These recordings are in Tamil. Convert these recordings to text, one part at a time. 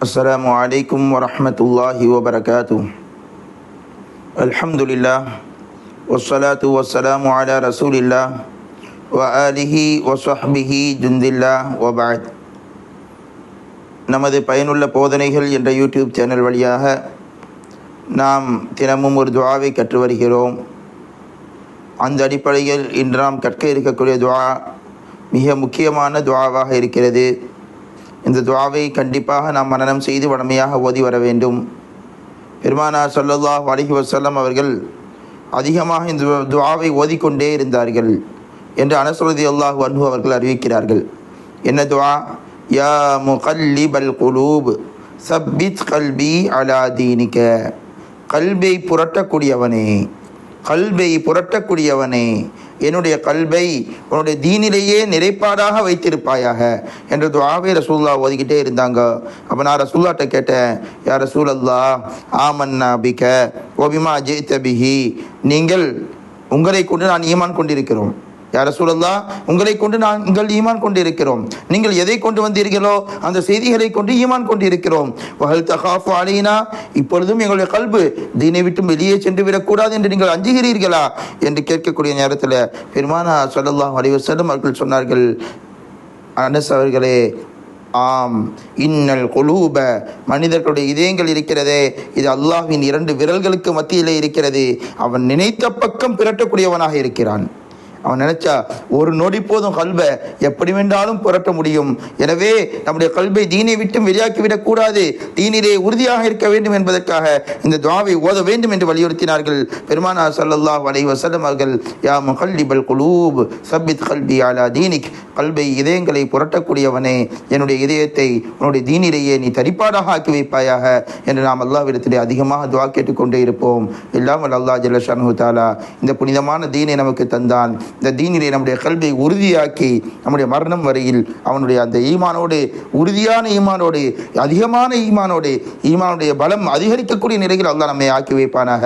السلام عليكم ورحمة الله وبركاته الحمد لله والصلاة والسلام على رسول الله وآله وصحبه جند الله وبعد நமது பயனுள்ள போதனைகள் என்ற யூடியூப் சேனல் வழியாக நாம் தினமும் ஒரு துவாவை கற்று வருகிறோம் அந்த அடிப்படையில் இன்று நாம் கற்க இருக்கக்கூடிய துவா மிக முக்கியமான துவாவாக இருக்கிறது இந்த துவாவை கண்டிப்பாக நாம் மனனம் செய்து வடமையாக ஓதி வர வேண்டும். பெருமானார் சொல்லல்லாஹ் அலிஹி வசல்லம் அவர்கள் அதிகமாக இந்த துவாவை ஓதிக்கொண்டே இருந்தார்கள் என்று அனசுரதி அல்லாஹ் வன்ஹு அவர்கள் அறிவிக்கிறார்கள். என்ன துவா? யா முகல்லிபல் குலூப் சப்பித் கல்பி அலா தீனிக. கல்பை புரட்டக்கூடியவனே கல்பை புரட்டக்கூடியவனே என்னுடைய கல்வை உன்னுடைய தீனிலேயே நிறைப்பாடாக வைத்திருப்பாயாக. என்ற துவாவே ரசூல்லா ஓதிக்கிட்டே இருந்தாங்க. அப்போ நான் ரசூல்லாட்ட கேட்டேன் யார் ரசூல் அல்லா ஆமன்னா பிக ஓபிமா அஜய் தபிஹி நீங்கள் உங்களை கொண்டு நான் ஈமான் கொண்டிருக்கிறோம். யார சூழல்லா உங்களை கொண்டு நாங்கள் ஈமான் கொண்டு இருக்கிறோம் நீங்கள் எதை கொண்டு வந்தீர்களோ அந்த செய்திகளை கொண்டு ஈமான் கொண்டிருக்கிறோம். வகல் தகாஃபு அலைனா இப்பொழுதும் எங்களுடைய கல்பு தீனை விட்டு வெளியே சென்று விடக்கூடாது என்று நீங்கள் அஞ்சுகிறீர்களா? என்று கேட்கக்கூடிய நேரத்தில் பெருமானா ஸல்லல்லாஹு அலைஹி அவர்கள் சொன்னார்கள் அனஸ் அவர்களே ஆம் இன்னல் குலூப மனிதர்களுடைய இதயங்கள் இருக்கிறதே இது அல்லாஹின் இரண்டு விரல்களுக்கு மத்தியிலே இருக்கிறது. அவன் நினைத்த பக்கம் பிரட்டக்கூடியவனாக இருக்கிறான். அவன் நினைச்சா ஒரு நொடி போதும் கல்வை எப்படி வேண்டாலும் புரட்ட முடியும். எனவே நம்முடைய கல்வை தீனை விட்டு வெளியாக்கி விடக்கூடாது தீனிலே உறுதியாக இருக்க வேண்டும் என்பதற்காக இந்த துவாவை ஓத வேண்டும் என்று வலியுறுத்தினார்கள். பெருமானா சல்லல்லா அலைஹி வசலம் அவர்கள் யா முகல்லிபல் குலூப் சபித் கல்வி அலா தீனிக். கல்வை இதயங்களை புரட்டக்கூடியவனே என்னுடைய இதயத்தை உன்னுடைய தீனிலேயே நீ தரிப்பாடாக ஆக்கி வைப்பாயாக என்று நாம் அல்லாவிடத்திலே அதிகமாக துவா கேட்டுக்கொண்டே இருப்போம். எல்லாம் அல்லாஹ் ஜல்லஷானு தாலா இந்த புனிதமான தீனை நமக்கு தந்தான். இந்த தீனிலே நம்முடைய கல்வியை உறுதியாக்கி நம்முடைய மரணம் வரையில் அவனுடைய அந்த ஈமானோடு உறுதியான ஈமானோடு அதிகமான ஈமானோடு ஈமானுடைய பலம் அதிகரிக்கக்கூடிய நிலையில் அல்லாஹ் நம்மை ஆக்கி வைப்பானாக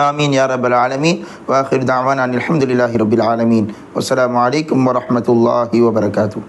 آمين يا رب العالمين وآخر دعوانا أن الحمد لله رب العالمين والسلام عليكم ورحمة الله وبركاته